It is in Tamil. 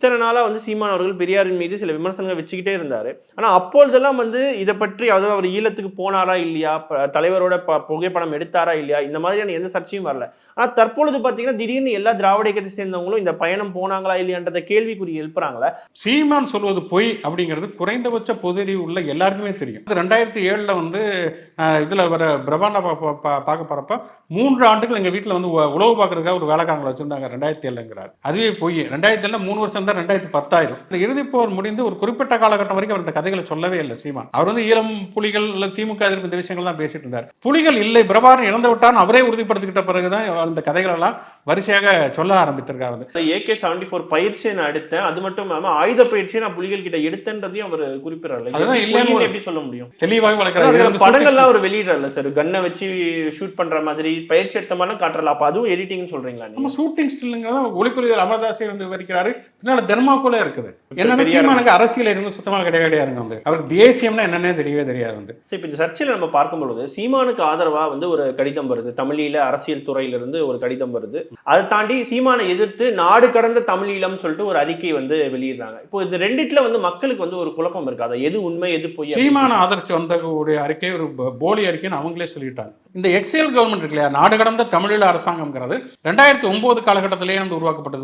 இத்தனை நாளாக வந்து சீமான் அவர்கள் பெரியாரின் மீது சில விமர்சனங்கள் வச்சுக்கிட்டே இருந்தார். ஆனால் அப்பொழுதெல்லாம் வந்து இதை பற்றி அதாவது அவர் ஈழத்துக்கு போனாரா இல்லையா? ப- தலைவரோட ப- புகைப்படம் எடுத்தாரா இல்லையா? இந்த மாதிரியான எந்த சர்ச்சையும் வரல. ஆனால் தற்பொழுது பார்த்தீங்கன்னா திடீர்னு எல்லா திராவிட இயக்கத்தை சேர்ந்தவங்களும் இந்த பயணம் போனாங்களா இல்லையான்றத கேள்விக்குறி எழுப்புறாங்களா. சீமான் சொல்வது பொய் அப்படிங்கிறது குறைந்தபட்ச பொதறிவு உள்ள எல்லாருக்குமே தெரியும். அது ரெண்டாயிரத்தி ஏழில் வந்து இதில் வர பிரபாண்டா பார்க்க போகிறப்ப மூன்று ஆண்டுகள் எங்கள் வீட்டில் வந்து உ- உழவு பார்க்குறதுக்காக ஒரு வேலைக்காரங்களை வச்சிருந்தாங்க ரெண்டாயிரத்தி ஏழுங்கிறார் அதுவே பொய். ரெண்டாயிரத்தி ஏழில் மூணு வருஷம் தான் ரெண்டாயிரத்தி பத்தாயிரம். இந்த இறுதிப் போர் முடிந்து ஒரு குறிப்பிட்ட காலகட்டம் வரைக்கும் அவர் இந்த கதைகளை சொல்லவே இல்லை சீமான். அவர் வந்து ஈழம் புலிகள் இல்லை திமுக எதிர்ப்பு இந்த விஷயங்கள் தான் பேசிட்டு இருந்தார். புலிகள் இல்லை பிரபாரம் இழந்து விட்டான் அவரே உறுதிப்படுத்திக்கிட்ட பிறகுதான் அந்த இந்த கதைகள் எல்லாம் வரிசையாக சொல்ல ஆரம்பித்திருக்காரு வந்து ஏகே செவன்டி ஃபோர் பயிற்சியை நான் எடுத்தேன் அது மட்டும் இல்லாம ஆயுத பயிற்சியை நான் புலிகள் கிட்ட எடுத்தேன்றதையும் அவர் குறிப்பிடறாரு. அதுதான் இல்லைன்னு எப்படி சொல்ல முடியும்? தெளிவாக வளர்க்கிறார் படங்கள்லாம் அவர் வெளியிடறல சார் கன்னை வச்சு ஷூட் பண்ற மாதிரி பயிற்சி எடுத்த மாதிரி காட்டுறல அப்ப அதுவும் எடிட்டிங்னு சொல்றீங்களா நம்ம ஷூட்டிங் ஸ்டில்லுங்கிறத ஒளிப்புரிதல் அமர்தாஸை வந்து விவரிக்கிறாரு. பின்னால தெர்மாக்கோல இருக்குது. என்னன்னா பெரியார் சீமானுக்கு அரசியல் இருந்து சுத்தமாக கிடையாது கிடையாதுங்க வந்து. அவருக்கு தேசியம்னா என்னன்னே தெரியவே தெரியாது வந்து. சரி, இப்ப இந்த சர்ச்சையில நம்ம பார்க்கும் பொழுது சீமானுக்கு ஆதரவா வந்து ஒரு கடிதம் வருது. தமிழீழ அரசியல் துறையில இருந்து ஒரு கடிதம் வருது. அதை தாண்டி சீமானை எதிர்த்து நாடு கடந்த தமிழீழம் சொல்லிட்டு ஒரு அறிக்கை வந்து வெளியிடுறாங்க. இப்போ இது ரெண்டுத்துல வந்து மக்களுக்கு வந்து ஒரு குழப்பம் இருக்கு. அதை எது உண்மை எது பொய் சீமான ஆதரிச்சு வந்த ஒரு அறிக்கை ஒரு போலி அறிக்கைன்னு அவங்களே சொல்லிட்டாங்க. இந்த எக்ஸைல் கவர்மெண்ட் இருக்கு இல்லையா? நாடு கடந்த தமிழீழ அரசாங்கம்ங்கிறது ரெண்டாயிரத்தி ஒன்பது காலகட்டத்திலேயே வந்து உருவாக்கப்பட்டது.